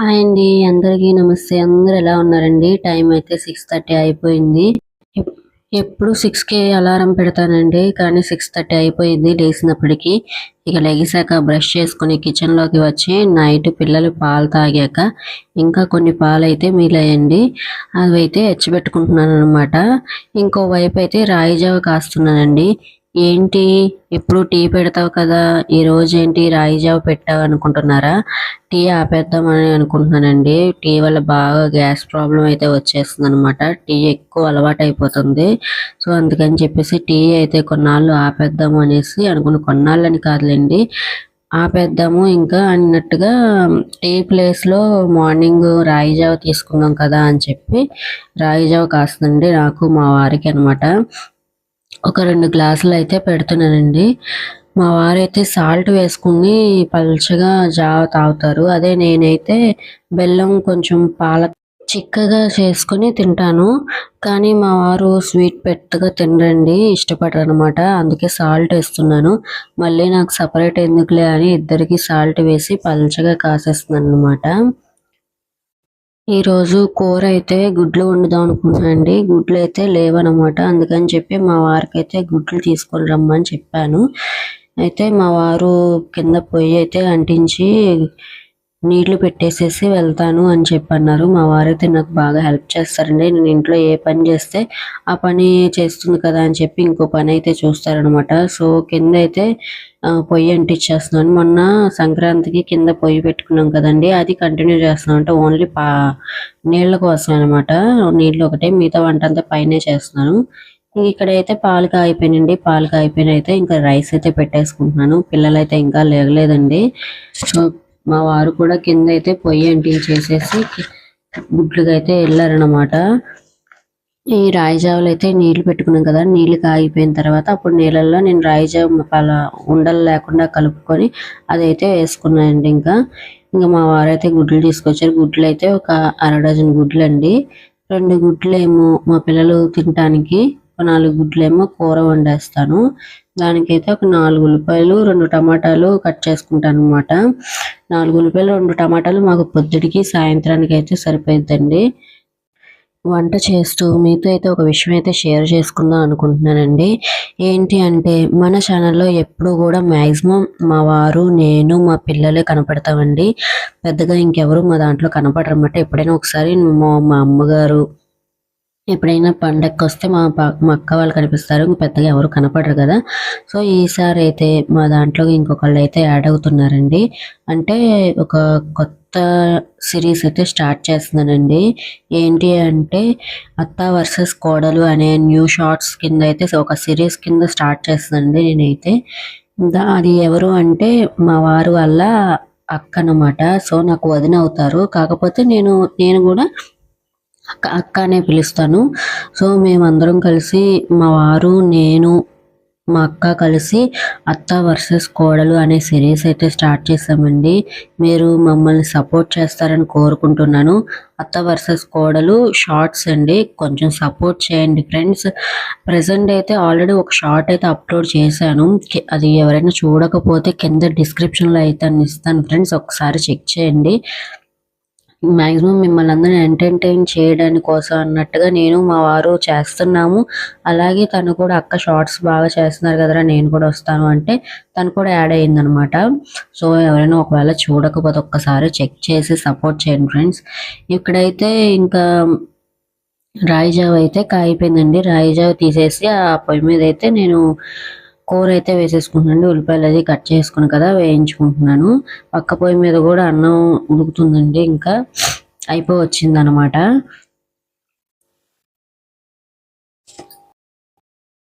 Hi అండి అందరికీ నమస్తే. అందరు ఎలా ఉన్నారండి? టైం అయితే సిక్స్ థర్టీ అయిపోయింది. ఎప్పుడు సిక్స్కి అలారం పెడతానండి కానీ సిక్స్ థర్టీ అయిపోయింది లేచినప్పటికీ ఇక లెగిసాక బ్రష్ చేసుకుని కిచెన్లోకి వచ్చి నైట్ పిల్లలు పాలు తాగాక ఇంకా కొన్ని పాలు అయితే మిగిలాయండి. అవి అయితే ఎచ్చిపెట్టుకుంటున్నాను అనమాట ఇంకో వైపు అయితే రాయి జావ కాస్తున్నానండి. ఏంటి? ఎప్పుడు టీ పెడతావు కదా? ఈ రోజు ఏంటి? రాయి జావ పెట్టావు అనుకుంటున్నారా? టీ ఆపేద్దామని అనుకుంటున్నానండి. టీ వల్ల బాగా గ్యాస్ ప్రాబ్లం అయితే వచ్చేస్తుంది అనమాట టీ ఎక్కువ అలవాటు అయిపోతుంది సో అందుకని చెప్పేసి టీ అయితే కొన్నాళ్ళు ఆపేద్దాము అనేసి అనుకున్న కొన్నాళ్ళని కాదులేండి. ఆపేద్దాము ఇంకా అన్నట్టుగా టీ ప్లేస్లో మార్నింగ్ రాయి జావ తీసుకుందాం కదా అని చెప్పి రాయి జావ కాస్తుందండి నాకు మా వారికి అన్నమాట. ఒక రెండు గ్లాసులు అయితే పెడుతున్నానండి. మా వారైతే సాల్ట్ వేసుకుని పల్చగా జావ తాగుతారు. అదే నేనైతే బెల్లం కొంచెం పాల చిక్కగా చేసుకుని తింటాను. కానీ మా వారు స్వీట్ పెద్దగా తినరండి ఇష్టపడరు అనమాట అందుకే సాల్ట్ వేస్తున్నాను. మళ్ళీ నాకు సపరేట్ ఎందుకులే అని ఇద్దరికి సాల్ట్ వేసి పల్చగా కాసేస్తున్నాను అనమాట ఈ రోజు కూర అయితే గుడ్లు వండుదాం అనుకుంటున్నానండి గుడ్లు అయితే లేవనమాట. అందుకని చెప్పి మా వారికి అయితే గుడ్లు తీసుకొని రమ్మని చెప్పాను. అయితే మా వారు కింద పొయ్యి అయితే అంటించి నీళ్ళు పెట్టేసేసి వెళ్తాను అని చెప్పి అన్నారు మా వారైతే నాకు బాగా హెల్ప్ చేస్తారండి. నేను ఇంట్లో ఏ పని చేస్తే ఆ పని చేస్తుంది కదా అని చెప్పి ఇంకో పని అయితే చూస్తారనమాట సో కింద అయితే పొయ్యి అంటించేస్తున్నాను. మొన్న సంక్రాంతికి కింద పొయ్యి పెట్టుకున్నాం కదండి. అది కంటిన్యూ చేస్తున్నాం అంటే ఓన్లీ పా నీళ్ళ కోసం అనమాట నీళ్ళు ఒకటే మిగతా వంట అంతా పైనే చేస్తున్నాను. ఇక్కడైతే పాలు కాగిపోయినండి పాలు కాగిపోయిన అయితే ఇంకా రైస్ అయితే పెట్టేసుకుంటున్నాను. పిల్లలైతే ఇంకా లేగలేదండి. సో మా వారు కూడా కింద అయితే పొయ్యి అంటించేసేసి గుడ్లుగా అయితే వెళ్ళారనమాట ఈ రాయిజావులు అయితే నీళ్ళు పెట్టుకున్నాం కదా నీళ్ళు కాగిపోయిన తర్వాత అప్పుడు నీళ్ళల్లో నేను రాయిజావు అలా ఉండలు లేకుండా కలుపుకొని అదైతే వేసుకున్నానండి ఇంకా. ఇంకా మా వారైతే గుడ్లు తీసుకొచ్చారు. గుడ్లు అయితే ఒక అర డజన్ గుడ్లు అండి రెండు గుడ్లు ఏమో మా పిల్లలు తినటానికి ఒక నాలుగు గుడ్లు ఏమో కూర వండేస్తాను. దానికైతే ఒక నాలుగు ఉల్లిపాయలు రెండు టమాటాలు కట్ చేసుకుంటాను అనమాట నాలుగు ఉల్లిపాయలు రెండు టమాటాలు మాకు పొద్దుడికి సాయంత్రానికి అయితే సరిపోయిద్దండి. వంట చేస్తూ మీతో అయితే ఒక విషయం అయితే షేర్ చేసుకుందాం అనుకుంటున్నానండి. ఏంటి అంటే మన ఛానల్లో ఎప్పుడు కూడా మ్యాక్సిమం మా వారు నేను మా పిల్లలే కనపడతామండి. పెద్దగా ఇంకెవరు మా దాంట్లో కనపడరన్నమాట. ఎప్పుడైనా ఒకసారి మా మా అమ్మగారు ఎప్పుడైనా పండగకి వస్తే మా మా అక్క వాళ్ళు కనిపిస్తారు ఇంక పెద్దగా ఎవరు కనపడరు కదా. సో ఈసారి అయితే మా దాంట్లో ఇంకొకళ్ళు అయితే యాడ్ అవుతున్నారండి. అంటే ఒక కొత్త సిరీస్ అయితే స్టార్ట్ చేస్తున్నానండి. ఏంటి అంటే అత్త వర్సెస్ కోడలు అనే న్యూ షార్ట్స్ కింద అయితే ఒక సిరీస్ కింద స్టార్ట్ చేస్తుందండి నేనైతే. అది ఎవరు అంటే మా వారు వల్ల అక్క అన్నమాట. సో నాకు వదిన అవుతారు. కాకపోతే నేను నేను కూడా అక్క అక్క అనే పిలుస్తాను. సో మేమందరం కలిసి మా వారు నేను మా అక్క కలిసి అత్త వర్సెస్ కోడలు అనే సిరీస్ అయితే స్టార్ట్ చేసామండి మీరు మమ్మల్ని సపోర్ట్ చేస్తారని కోరుకుంటున్నాను. అత్త వర్సెస్ కోడలు షార్ట్స్ అండి. కొంచెం సపోర్ట్ చేయండి ఫ్రెండ్స్. ప్రజెంట్ అయితే ఆల్రెడీ ఒక షార్ట్ అయితే అప్లోడ్ చేశాను. అది ఎవరైనా చూడకపోతే కింద డిస్క్రిప్షన్లో అయితే అని ఇస్తాను ఫ్రెండ్స్. ఒకసారి చెక్ చేయండి. మాక్సిమం మిమ్మల్ని అందరిని ఎంటర్టైన్ చేయడానికి కోసం అన్నట్టుగా నేను మా వారు చేస్తున్నాము. అలాగే తను కూడా అక్క షార్ట్స్ బాగా చేస్తున్నారు కదరా నేను కూడా వస్తాను అంటే తను కూడా యాడ్ అయ్యిందనమాట సో ఎవరైనా ఒకవేళ చూడకపోతే ఒక్కసారి చెక్ చేసి సపోర్ట్ చేయండి ఫ్రెండ్స్ ఇక్కడైతే ఇంకా రాయిజావ్ అయితే కాయిపోయిందండి. రాయిజావ్ తీసేసి ఆ పొయ్యి మీద అయితే నేను కూర అయితే వేసేసుకుంటున్నాను ఉల్లిపాయలు అది కట్ చేసుకుని కదా వేయించుకుంటున్నాను. పక్క పొయ్యి మీద కూడా అన్నం ఉడుకుతుందండి ఇంకా. అయిపో వచ్చింది అనమాట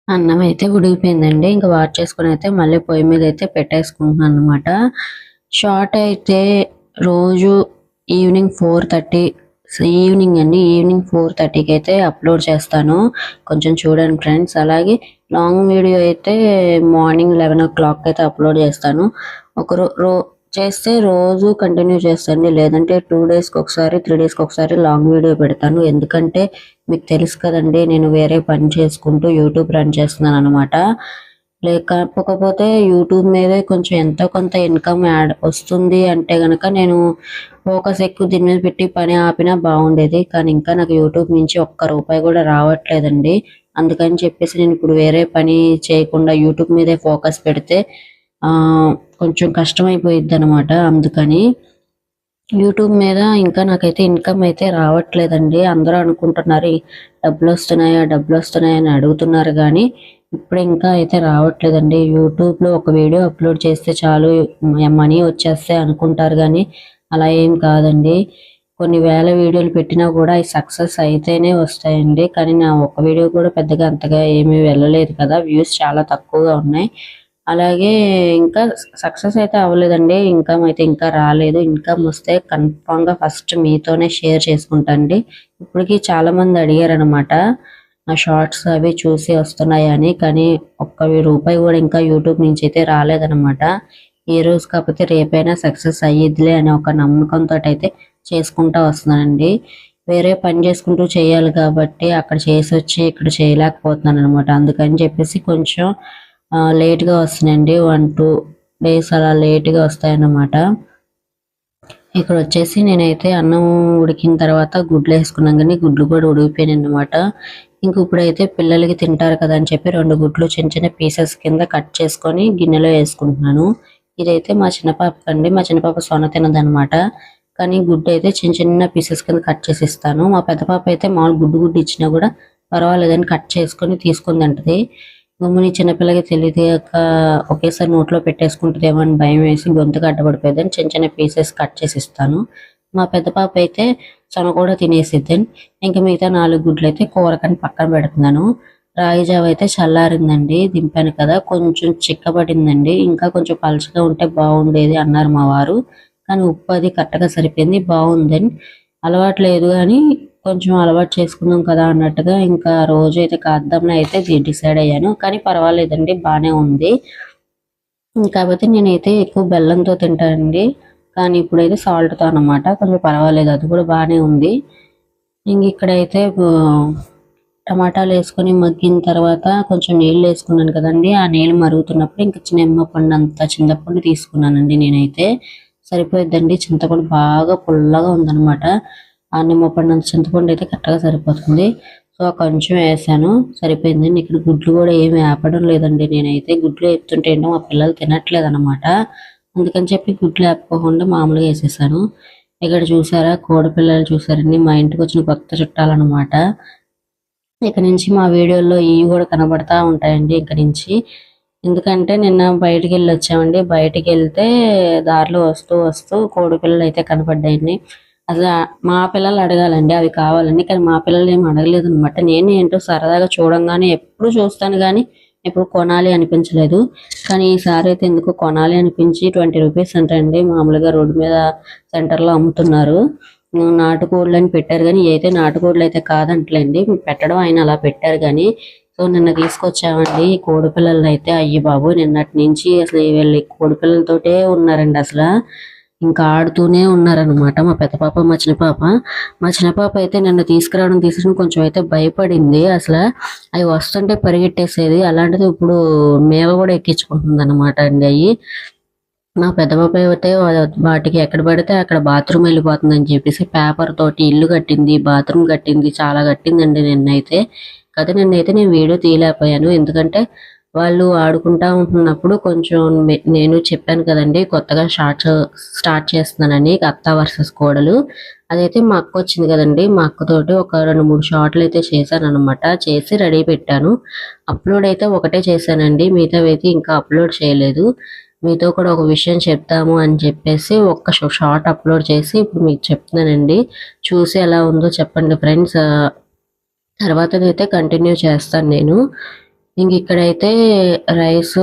అన్నం అయితే ఉడికిపోయిందండి. ఇంకా వాట్ చేసుకుని అయితే మళ్ళీ పొయ్యి మీద అయితే పెట్టేసుకుంటున్నాను అనమాట షార్ట్ అయితే రోజు ఈవినింగ్ ఫోర్ థర్టీ ఈవినింగ్ అండి ఈవినింగ్ ఫోర్ థర్టీకి అయితే అప్లోడ్ చేస్తాను. కొంచెం చూడండి ఫ్రెండ్స్. అలాగే లాంగ్ వీడియో అయితే మార్నింగ్ లెవెన్ ఓ క్లాక్ అయితే అప్లోడ్ చేస్తాను. ఒక రో చేస్తే రోజు కంటిన్యూ చేస్తాను లేదంటే టూ డేస్కి ఒకసారి త్రీ డేస్కి ఒకసారి లాంగ్ వీడియో పెడతాను. ఎందుకంటే మీకు తెలుసు కదండి నేను వేరే పని చేసుకుంటూ యూట్యూబ్ రన్ చేస్తున్నాను అనమాట లేకపోతే యూట్యూబ్ మీదే కొంచెం ఎంతో కొంత ఇన్కమ్ యాడ్ వస్తుంది అంటే కనుక నేను ఫోకస్ ఎక్కువ దీని మీద పెట్టి పని ఆపినా బాగుండేది. కానీ ఇంకా నాకు యూట్యూబ్ నుంచి ఒక్క రూపాయి కూడా రావట్లేదండి. అందుకని చెప్పేసి నేను ఇప్పుడు వేరే పని చేయకుండా యూట్యూబ్ మీదే ఫోకస్ పెడితే కొంచెం కష్టం అయిపోయిద్ది అనమాట అందుకని యూట్యూబ్ మీద ఇంకా నాకైతే ఇన్కమ్ అయితే రావట్లేదండి. అందరూ అనుకుంటున్నారు డబ్బులు వస్తున్నాయా డబ్బులు వస్తున్నాయా అని అడుగుతున్నారు కానీ ఇప్పుడు ఇంకా అయితే రావట్లేదండి. యూట్యూబ్లో ఒక వీడియో అప్లోడ్ చేస్తే చాలు మనీ వచ్చేస్తే అనుకుంటారు కానీ అలా ఏం కాదండి. కొన్ని వేల వీడియోలు పెట్టినా కూడా అవి సక్సెస్ అయితేనే వస్తాయండి. కానీ నా ఒక వీడియో కూడా పెద్దగా అంతగా ఏమీ వెళ్ళలేదు కదా వ్యూస్ చాలా తక్కువగా ఉన్నాయి. అలాగే ఇంకా సక్సెస్ అయితే అవ్వలేదండి. ఇన్కమ్ అయితే ఇంకా రాలేదు. ఇన్కమ్ వస్తే కన్ఫామ్గా ఫస్ట్ మీతోనే షేర్ చేసుకుంటాండి ఇప్పటికి చాలా మంది అడిగారు నా షార్ట్స్ అవి చూసి వస్తున్నాయని కానీ ఒక్క రూపాయి కూడా ఇంకా యూట్యూబ్ నుంచి అయితే రాలేదన్నమాట. ఈ రోజు కాకపోతే రేపైనా సక్సెస్ అయ్యిద్దిలే అనే ఒక నమ్మకంతో అయితే చేసుకుంటా వస్తున్నానండి. వేరే పని చేసుకుంటూ చేయాలి కాబట్టి అక్కడ చేసి వచ్చి ఇక్కడ చేయలేకపోతున్నాను అనమాట అందుకని చెప్పేసి కొంచెం లేట్గా వస్తున్నాయండి. వన్ టూ డేస్ అలా లేట్గా గా వస్తాయన్నమాట. ఇక్కడ వచ్చేసి నేనైతే అన్నం ఉడికిన తర్వాత గుడ్లు వేసుకున్నాం కానీ గుడ్లు కూడా ఉడికిపోయినాయి అనమాట ఇంక ఇప్పుడైతే పిల్లలకి తింటారు కదా అని చెప్పి రెండు గుడ్లు చిన్న చిన్న పీసెస్ కింద కట్ చేసుకొని గిన్నెలో వేసుకుంటున్నాను. ఇదైతే మా చిన్నపాపకి అండి. మా చిన్న పాప సొన తినదనమాట కానీ గుడ్డు అయితే చిన్న చిన్న పీసెస్ కింద కట్ చేసి ఇస్తాను. మా పెద్ద పాప అయితే మామూలు గుడ్డు గుడ్డు ఇచ్చినా కూడా పర్వాలేదని కట్ చేసుకొని తీసుకుంది అంటది గమ్ముని చిన్నపిల్లకి తెలియక ఒకేసారి నోట్లో పెట్టేసుకుంటుందేమో అని భయం వేసి గొంతుగా అడ్డపడిపోయిందని చిన్న చిన్న పీసెస్ కట్ చేసి ఇస్తాను. మా పెద్ద పాప అయితే సొన కూడా తినేసిద్దని ఇంకా మిగతా నాలుగు గుడ్లు అయితే కూరకని పక్కన పెడుతున్నాను. రాగి జావ అయితే చల్లారిందండి దింపాను కదా. కొంచెం చిక్కబడిందండి. ఇంకా కొంచెం పలుచగా ఉంటే బాగుండేది అన్నారు మా వారు. కానీ ఉప్పు అది కరెక్ట్గా సరిపోయింది బాగుందని. అలవాటు లేదు కానీ కొంచెం అలవాటు చేసుకున్నాం కదా అన్నట్టుగా ఇంకా రోజు అయితే కాద్దామని అయితే డిసైడ్ అయ్యాను. కానీ పర్వాలేదండి బాగానే ఉంది. కాకపోతే నేనైతే ఎక్కువ బెల్లంతో తింటానండి. కానీ ఇప్పుడైతే సాల్ట్తో అనమాట కొంచెం పర్వాలేదు అది కూడా బాగానే ఉంది. ఇంక ఇక్కడైతే టమాటాలు వేసుకొని మగ్గిన తర్వాత కొంచెం నీళ్ళు వేసుకున్నాను కదండి. ఆ నీళ్ళు మరుగుతున్నప్పుడు ఇంకా పండు అంత చింతపండు తీసుకున్నానండి నేనైతే. సరిపోయిద్దండి చింతపండు బాగా పుల్లగా ఉందన్నమాట. ఆ నిమ్మపండు నుంచి చింతపండు అయితే కరెక్ట్గా సరిపోతుంది. సో కొంచెం వేసాను. సరిపోయిందండి ఇక్కడ గుడ్లు కూడా ఏమి ఆపడం లేదండి. నేనైతే గుడ్లు వేపుతుంటే ఏంటో మా పిల్లలు తినట్లేదు అనమాట అందుకని చెప్పి గుడ్లు ఆపుకోకుండా మామూలుగా వేసేసాను. ఇక్కడ చూసారా? కోడి పిల్లలు చూసారండి మా ఇంటికి వచ్చిన కొత్త చుట్టాలన్నమాట. ఇక నుంచి మా వీడియోల్లో ఇవి కూడా కనబడతా ఉంటాయండి ఇక నుంచి. ఎందుకంటే నిన్న బయటికి వెళ్ళి వచ్చామండి. బయటికి వెళ్తే దారిలో వస్తూ వస్తూ కోడి పిల్లలు అయితే కనపడ్డాయండి. అసలు మా పిల్లలు అడగాలండి అవి కావాలండి కానీ మా పిల్లలు ఏమి అడగలేదు అనమాట నేను ఏంటో సరదాగా చూడంగానే ఎప్పుడు చూస్తాను కానీ ఎప్పుడు కొనాలి అనిపించలేదు. కానీ ఈసారి అయితే ఎందుకు కొనాలి అనిపించి ట్వంటీ రూపీస్ అంటండి. మామూలుగా రోడ్డు మీద సెంటర్లో అమ్ముతున్నారు. నాటుకోళ్ళు అని పెట్టారు కానీ అయితే నాటుకోళ్ళు అయితే కాదంటలేండి. పెట్టడం ఆయన అలా పెట్టారు కానీ సో నిన్న తీసుకొచ్చామండి ఈ కోడి పిల్లలు అయితే. అయ్యి బాబు నిన్నటి నుంచి అసలు వీళ్ళు కోడి పిల్లలతోటే ఉన్నారండి అసలు. ఇంకా ఆడుతూనే ఉన్నారనమాట మా పెద్ద పాప మా చిన్న పాప. మా చిన్న పాప అయితే నన్ను తీసుకురావడం తీసుకుని కొంచెం అయితే భయపడింది. అసలు అవి వస్తుంటే పరిగెట్టేసేది. అలాంటిది ఇప్పుడు మేవ కూడా ఎక్కించుకుంటుంది అనమాట అండి అవి. మా పెద్ద పాప అయితే వాటికి ఎక్కడ పడితే అక్కడ బాత్రూమ్ వెళ్ళిపోతుందని చెప్పేసి పేపర్ తోటి ఇల్లు కట్టింది బాత్రూమ్ కట్టింది చాలా కట్టిందండి నిన్నైతే. కదా నిన్నైతే నేను వీడియో తీయలేకపోయాను. ఎందుకంటే వాళ్ళు ఆడుకుంటా ఉంటున్నప్పుడు కొంచెం నేను చెప్పాను కదండి కొత్తగా స్టార్ట్ స్టార్ట్ చేస్తున్నానని అత్త వర్సెస్ కోడలు. అదైతే మా అక్క వచ్చింది కదండి మా అక్కతోటి ఒక రెండు మూడు షార్ట్లు అయితే చేశాను అనమాట చేసి రెడీ పెట్టాను. అప్లోడ్ అయితే ఒకటే చేశానండి మిగతావి అయితే ఇంకా అప్లోడ్ చేయలేదు. మీతో కూడా ఒక విషయం చెప్తాము అని చెప్పేసి ఒక్క షార్ట్ అప్లోడ్ చేసి ఇప్పుడు మీకు చెప్తున్నానండి. చూసి ఎలా ఉందో చెప్పండి ఫ్రెండ్స్. తర్వాత అయితే కంటిన్యూ చేస్తాను నేను. ఇంక ఇక్కడైతే రైస్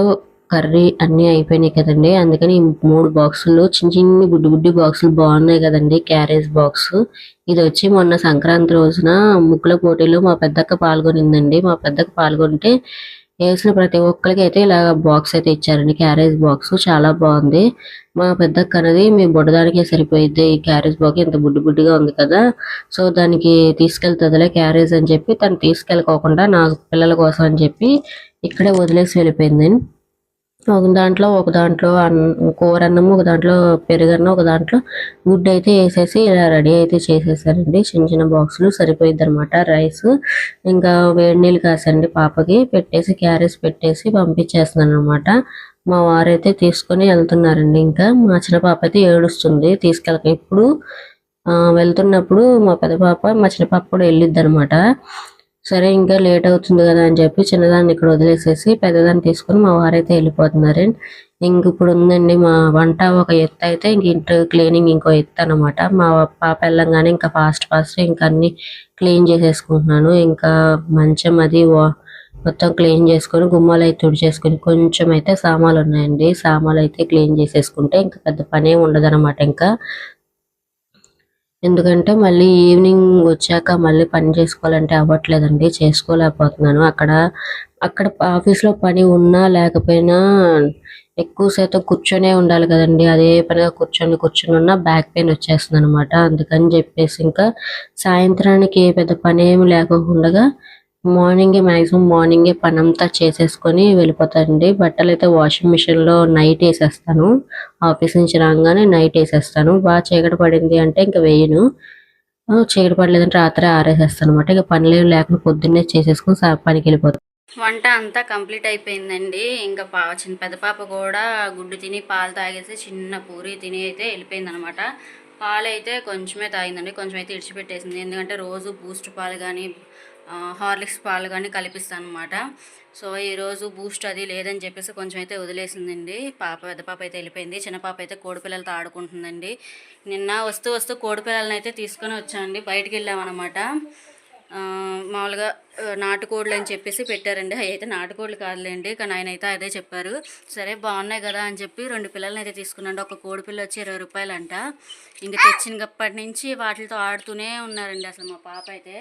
కర్రీ అన్నీ అయిపోయినాయి కదండి. అందుకని మూడు బాక్సులు చిన్న చిన్ని గుడ్డి గుడ్డి బాక్సులు బాగున్నాయి కదండి క్యారేజ్ బాక్స్. ఇది వచ్చి మొన్న సంక్రాంతి రోజున ముగ్గుల పోటీలో మా పెద్దక్క పాల్గొనిందండి. మా పెద్దక్క పాల్గొంటే వేసిన ప్రతి ఒక్కరికి అయితే ఇలా బాక్స్ అయితే ఇచ్చారండి. క్యారేజ్ బాక్స్ చాలా బాగుంది. మా పెద్ద అనేది మీ బుడ్డదానికే సరిపోయింది ఈ క్యారేజ్ బాక్స్ ఇంత బుడ్డి బుడ్డిగా ఉంది కదా. సో దానికి తీసుకెళ్తుందిలే క్యారేజ్ అని చెప్పి తను తీసుకెళ్ళకోకుండా నా పిల్లల కోసం అని చెప్పి ఇక్కడే వదిలేసి వెళ్ళిపోయింది. ఒక దాంట్లో ఒక దాంట్లో కూర అన్నం ఒక దాంట్లో పెరుగన్నం ఒక దాంట్లో గుడ్డు అయితే వేసేసి ఇలా రెడీ అయితే చేసేసారండి. చిన్న చిన్న బాక్సులు సరిపోయిద్ది అనమాట రైస్ ఇంకా వేడి నీళ్ళు కాసండి పాపకి. పెట్టేసి క్యారేజ్ పెట్టేసి పంపించేస్తున్నాను అనమాట మా వారైతే తీసుకొని వెళ్తున్నారండి ఇంకా. మా చిన్న పాప అయితే ఏడుస్తుంది. తీసుకెళ్ళక ఇప్పుడు ఆ, వెళ్తున్నప్పుడు మా పెద్ద పాప మా చిన్న పాప కూడా వెళ్ళిద్ది అనమాట సరే ఇంకా లేట్ అవుతుంది కదా అని చెప్పి చిన్నదాన్ని ఇక్కడ వదిలేసేసి పెద్దదాన్ని తీసుకొని మా వారైతే వెళ్ళిపోతున్నారండి ఇంక ఇప్పుడు ఉందండి మా వంట ఒక ఎత్తు అయితే ఇంక ఇంటి క్లీనింగ్ ఇంకో ఎత్తు అనమాట మా పాప వెళ్ళంగానే ఇంకా ఫాస్ట్ ఫాస్ట్ ఇంకా అన్ని క్లీన్ చేసేసుకుంటున్నాను. ఇంకా మంచం అది మొత్తం క్లీన్ చేసుకొని గుమ్మాలు అయితే తుడిచేసుకొని కొంచెం అయితే సామాన్లు ఉన్నాయండి. సామాన్లు అయితే క్లీన్ చేసేసుకుంటే ఇంకా పెద్ద పనే ఉండదు అనమాట ఇంకా ఎందుకంటే మళ్ళీ ఈవినింగ్ వచ్చాక మళ్ళీ పని చేసుకోవాలంటే అవ్వట్లేదండి చేసుకోలేకపోతున్నాను. అక్కడ అక్కడ ఆఫీస్లో పని ఉన్నా లేకపోయినా ఎక్కువ శాతం కూర్చొనే ఉండాలి కదండి. అదే పనిగా కూర్చొని కూర్చొని ఉన్నా బ్యాక్ పెయిన్ వచ్చేస్తుంది అనమాట అందుకని చెప్పేసి ఇంకా సాయంత్రానికి ఏ పెద్ద పని ఏమి లేకుండా మార్నింగే మాక్సిమం మార్నింగే పని అంతా చేసేసుకొని వెళ్ళిపోతానండి. బట్టలు అయితే వాషింగ్ మిషన్లో నైట్ వేసేస్తాను. ఆఫీస్ నుంచి రాగానే నైట్ వేసేస్తాను. బాగా చీకటి పడింది అంటే ఇంకా వేయను. చీకటి పడలేదంటే రాత్రి ఆరేసేస్తాను అనమాట ఇక పనులు లేకుండా పొద్దున్నే చేసేసుకుని పనికి వెళ్ళిపోతాను వంట అంతా కంప్లీట్ అయిపోయిందండి. ఇంకా పా చిన్న పెద్ద పాప కూడా గుడ్డు తిని పాలు తాగేసి చిన్న పూరి తిని అయితే వెళ్ళిపోయింది అనమాట పాలు అయితే కొంచెమే తాగిందండి. కొంచెం అయితే ఇడిచిపెట్టేసింది. ఎందుకంటే రోజు బూస్ట్ పాలు కానీ హార్లిక్స్ పాలు కానీ కలిపిస్తాను అనమాట సో ఈరోజు బూస్ట్ అది లేదని చెప్పేసి కొంచెం అయితే వదిలేసిందండి. పాప పెద్ద పాప అయితే వెళ్ళిపోయింది. చిన్న పాప అయితే కోడిపిల్లలతో ఆడుకుంటుందండి. నిన్న వస్తూ వస్తూ కోడిపిల్లలని అయితే తీసుకొని వచ్చానండి. బయటికి వెళ్ళామన్నమాట. మామూలుగా నాటుకోళ్ళు అని చెప్పేసి పెట్టారండి. అవి అయితే నాటుకోళ్ళు కాదులేండి. కానీ ఆయన అయితే అదే చెప్పారు. సరే బాగున్నాయి కదా అని చెప్పి రెండు పిల్లల్ని అయితే తీసుకున్నాడు. ఒక కోడి పిల్ల వచ్చి ఇరవై రూపాయలంట. ఇంక తెచ్చినప్పటి నుంచి వాటితో ఆడుతూనే ఉన్నారండి అసలు మా పాప అయితే.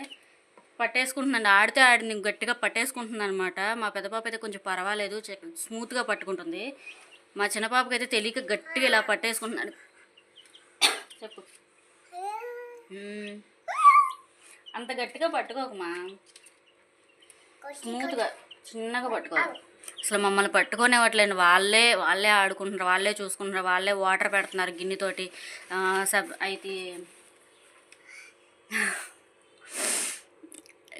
పట్టేసుకుంటుందండి ఆడితే ఆడి గట్టిగా పట్టేసుకుంటుంది అనమాట మా పెద్ద పాప అయితే కొంచెం పర్వాలేదు. స్మూత్గా పట్టుకుంటుంది. మా చిన్న పాపకి అయితే తెలియక గట్టిగా ఇలా పట్టేసుకుంటున్నాడు. చెప్పు. అంత గట్టిగా పట్టుకోకమా స్మూత్గా చిన్నగా పట్టుకో అసలు మమ్మల్ని పట్టుకోనివ్వట్లేదు. వాళ్ళే వాళ్ళే ఆడుకుంటున్నారు. వాళ్ళే చూసుకుంటున్నారు. వాళ్ళే వాటర్ పెడుతున్నారు గిన్నెతోటి సబ్ అయితే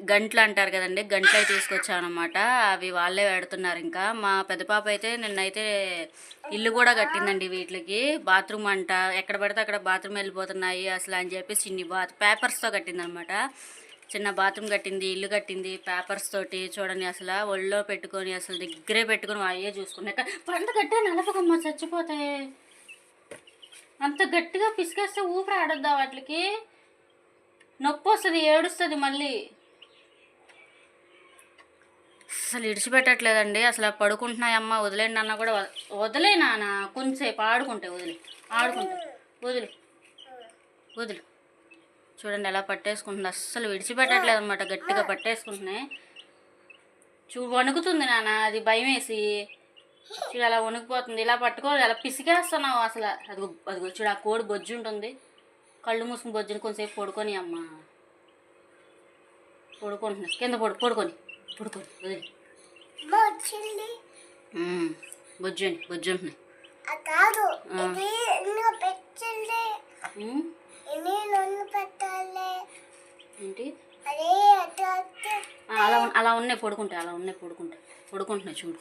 గంటలు అంటారు కదండి. గంటలు తీసుకొచ్చాను అనమాట అవి వాళ్ళే పెడుతున్నారు ఇంకా. మా పెద్ద పాప అయితే నిన్నైతే ఇల్లు కూడా కట్టిందండి వీటికి. బాత్రూమ్ అంట. ఎక్కడ పడితే అక్కడ బాత్రూమ్ వెళ్ళిపోతున్నాయి అసలు అని చెప్పి చిన్ని బాత్ పేపర్స్తో కట్టిందనమాట చిన్న బాత్రూమ్ కట్టింది ఇల్లు కట్టింది పేపర్స్ తోటి చూడండి అసలు. ఒళ్ళో పెట్టుకొని అసలు దగ్గరే పెట్టుకొని అయ్యే చూసుకున్నాక పంట కట్టే నలపకమ్మ చచ్చిపోతాయి అంత గట్టిగా పిసికేస్తే ఊపిరి ఆడొద్దా వాటికి? నొప్పి వస్తుంది ఏడుస్తుంది మళ్ళీ. అసలు ఇడిచిపెట్టట్లేదండి. అసలు పడుకుంటున్నాయమ్మా వదిలేండి అన్న కూడా వదిలే నాన్న కొంచెంసేపు ఆడుకుంటే వదిలి ఆడుకుంటే వదిలి వదిలి. చూడండి ఎలా పట్టేసుకుంటుంది. అస్సలు విడిచిపెట్టట్లేదు అనమాట గట్టిగా పట్టేసుకుంటున్నాయి చూ వణుకుతుంది నాన్న అది భయం వేసి చూడు అలా వణుకుపోతుంది. ఇలా పట్టుకో అలా పిసికేస్తున్నావు అసలు. అది అది చూడు ఆ కోడి బొజ్జు ఉంటుంది. కళ్ళు మూసుకుని బొజ్జుని కొంచెంసేపు పడుకొని అమ్మ పడుకుంటున్నాయి కింద పడు పడుకొని. వదిలి. వచ్చింది. బొజ్జు అని బొజ్జు ఉంటున్నాయి కాదు పెట్టాలి? ఏంటి? అలా అలా ఉన్నాయి పడుకుంటాయి అలా ఉన్నాయి పడుకుంటాయి పడుకుంటున్నాయి చూడు.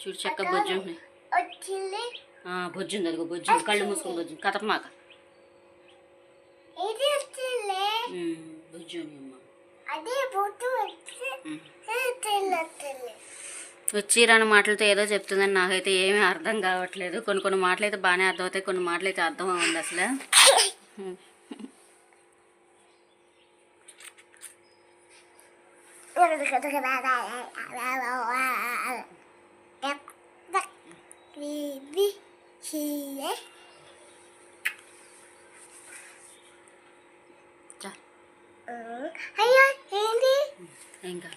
చూడు చెక్క బొజ్జు ఉంటున్నాయి బొజ్జు ఉంది అదిగో బొజ్జు. కళ్ళు మూసుకుని బొజ్జు వచ్చింది. బొజ్జు అమ్మ. వచ్చిరాని మాటలతో ఏదో చెప్తుందని నాకైతే ఏమీ అర్థం కావట్లేదు. కొన్ని కొన్ని మాటలు అయితే బాగానే అర్థమవుతాయి కొన్ని మాటలు అయితే అర్థం అవ్వండి అసలు అయ్యో ఇంకా.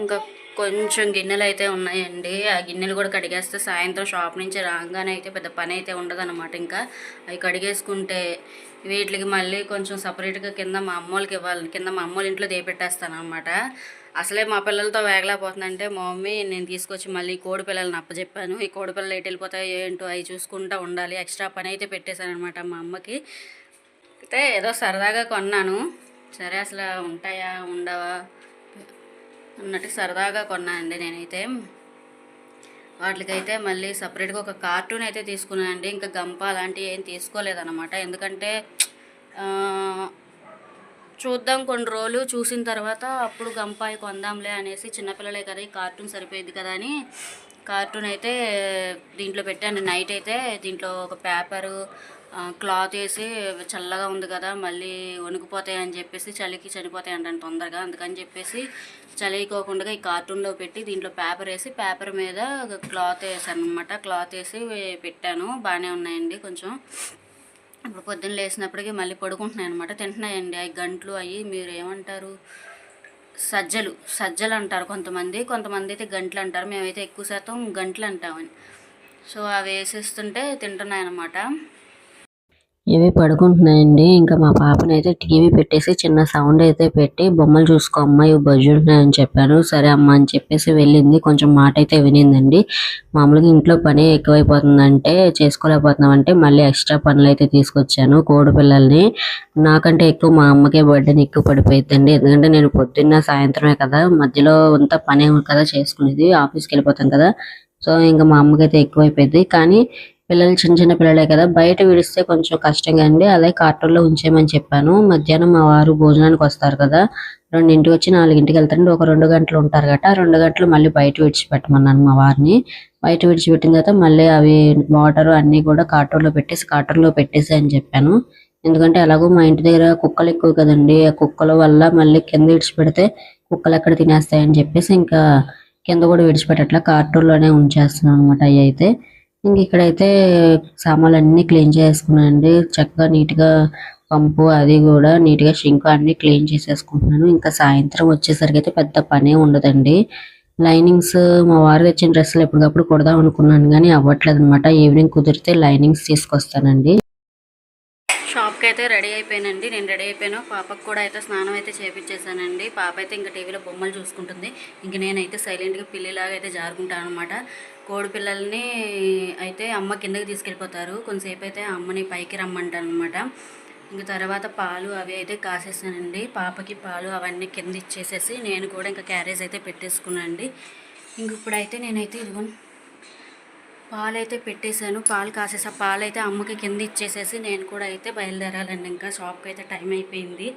ఇంకా కొంచెం గిన్నెలు అయితే ఉన్నాయండి. ఆ గిన్నెలు కూడా కడిగేస్తే సాయంత్రం షాప్ నుంచి రాగానే అయితే పెద్ద పని అయితే ఉండదన్నమాట ఇంకా. అవి కడిగేసుకుంటే వీటికి మళ్ళీ కొంచెం సపరేట్గా కింద మా అమ్మోళ్ళకి ఇవ్వాలి. కింద మా అమ్మోళ్ళ ఇంట్లో దేపెట్టేస్తాను అనమాట అసలే మా పిల్లలతో వేగలేకపోతుందంటే మా మమ్మీ నేను తీసుకొచ్చి మళ్ళీ కోడి పిల్లల్ని అప్పచెప్పాను ఈ కోడి పిల్లలు ఎటు వెళ్ళిపోతాయి ఏంటో అవి చూసుకుంటూ ఉండాలి. ఎక్స్ట్రా పని అయితే పెట్టేశాను అనమాట మా అమ్మకి. అయితే ఏదో సరదాగా కొన్నాను. సరే అసలు ఉంటాయా ఉండవా? అన్నట్టు సరదాగా కొన్నానండి నేనైతే. వాటికైతే మళ్ళీ సపరేట్గా ఒక కార్టూన్ అయితే తీసుకున్నానండి ఇంకా గంప అలాంటివి ఏం తీసుకోలేదన్నమాట. ఎందుకంటే చూద్దాం కొన్ని రోజులు చూసిన తర్వాత అప్పుడు గంపాయి కొందాంలే అనేసి చిన్నపిల్లలే కదా ఈ కార్టూన్ సరిపోయింది కదా అని కార్టూన్ అయితే దీంట్లో పెట్టాను. నైట్ అయితే దీంట్లో ఒక పేపరు క్లాత్ వేసి చల్లగా ఉంది కదా మళ్ళీ వణికిపోతాయి అని చెప్పేసి చలికి చనిపోతాయి అంటాను తొందరగా. అందుకని చెప్పేసి చలికోకుండా ఈ కార్టూన్లో పెట్టి దీంట్లో పేపర్ వేసి పేపర్ మీద క్లాత్ వేసాను అనమాట క్లాత్ వేసి పెట్టాను. బాగానే ఉన్నాయండి కొంచెం. ఇప్పుడు పొద్దున్న లేచినప్పటికీ మళ్ళీ పడుకుంటున్నాయి అనమాట తింటున్నాయండి. అవి గంటలు అవి మీరు ఏమంటారు? సజ్జలు. సజ్జలు అంటారు కొంతమంది. కొంతమంది అయితే గంటలు అంటారు. మేమైతే ఎక్కువ శాతం గంటలు అంటామని. సో అవి వేసేస్తుంటే తింటున్నాయి అనమాట ఇవి పడుకుంటున్నాయండి. ఇంకా మా పాపనైతే టీవీ పెట్టేసి చిన్న సౌండ్ అయితే పెట్టి బొమ్మలు చూసుకో అమ్మ ఇవి బజ్జుంటున్నాయని చెప్పాను సరే అమ్మ అని చెప్పేసి వెళ్ళింది. కొంచెం మాట అయితే వినిందండి. మామూలుగా ఇంట్లో పని ఎక్కువైపోతుందంటే చేసుకోలేకపోతున్నాం అంటే మళ్ళీ ఎక్స్ట్రా పనులు అయితే తీసుకొచ్చాను కోడి పిల్లల్ని. నాకంటే ఎక్కువ మా అమ్మకే బర్త్డే ఎక్కువ పడిపోయిందండి ఎందుకంటే నేను పొద్దున్న సాయంత్రమే కదా మధ్యలో అంతా పనే కదా చేసుకునేది ఆఫీస్కి వెళ్ళిపోతాం కదా. సో ఇంకా మా అమ్మకైతే ఎక్కువైపోయింది కానీ పిల్లలు చిన్న చిన్న పిల్లలే కదా బయట విడిస్తే కొంచెం కష్టంగా అండి. అలాగే కార్టూన్లో ఉంచేయమని చెప్పాను. మధ్యాహ్నం మా వారు భోజనానికి వస్తారు కదా రెండింటికి వచ్చి నాలుగింటికి వెళ్తారండి. ఒక రెండు గంటలు ఉంటారు కదా ఆ రెండు గంటలు మళ్ళీ బయట విడిచిపెట్టమన్నాను మా వారిని. బయట విడిచిపెట్టిన తర్వాత మళ్ళీ అవి వాటర్ అన్ని కూడా కార్టూన్లో పెట్టేసి కార్టూన్లో పెట్టేసి అని చెప్పాను. ఎందుకంటే ఎలాగో మా ఇంటి దగ్గర కుక్కలు ఎక్కువ కదండి. ఆ కుక్కల వల్ల మళ్ళీ కింద విడిచిపెడితే కుక్కలు ఎక్కడ తినేస్తాయని చెప్పేసి ఇంకా కింద కూడా విడిచిపెట్టట్లా కార్టూన్లోనే ఉంచేస్తున్నాను అనమాట అవి అయితే. ఇంక ఇక్కడైతే సామాన్లు అన్ని క్లీన్ చేసుకున్నానండి. చక్కగా నీట్గా పంపు అది కూడా నీట్గా షింక్ అన్ని క్లీన్ చేసేసుకుంటున్నాను. ఇంకా సాయంత్రం వచ్చేసరికి అయితే పెద్ద పనే ఉండదండి. లైనింగ్స్ మా వారు తెచ్చిన డ్రెస్సులు ఎప్పటికప్పుడు కుడదాం అనుకున్నాను కానీ అవ్వట్లేదు అనమాట ఈవినింగ్ కుదిరితే లైనింగ్స్ తీసుకొస్తానండి. షాప్కి అయితే రెడీ అయిపోయానండి. నేను రెడీ అయిపోయాను. పాపకు కూడా అయితే స్నానం అయితే చేపించేసానండి పాప అయితే ఇంకా టీవీలో బొమ్మలు చూసుకుంటుంది. ఇంక నేనైతే సైలెంట్గా పిల్లిలాగా అయితే జారుకుంటాను అనమాట కోడి పిల్లల్ని అయితే అమ్మ కిందకి తీసుకెళ్ళిపోతారు. కొంతసేపు అయితే అమ్మని పైకి రమ్మంటాను అనమాట ఇంక తర్వాత పాలు అవి అయితే కాసేసానండి. పాపకి పాలు అవన్నీ కింద ఇచ్చేసేసి నేను కూడా ఇంకా క్యారేజ్ అయితే పెట్టేసుకున్నాను అండి ఇంక ఇప్పుడైతే నేనైతే ఇదిగో పాలైతే పెట్టేశాను పాలు కాసేసా. పాలైతే అమ్మకి కింద ఇచ్చేసేసి నేను కూడా అయితే బయలుదేరాలండి. ఇంకా షాప్కి అయితే టైం అయిపోయింది.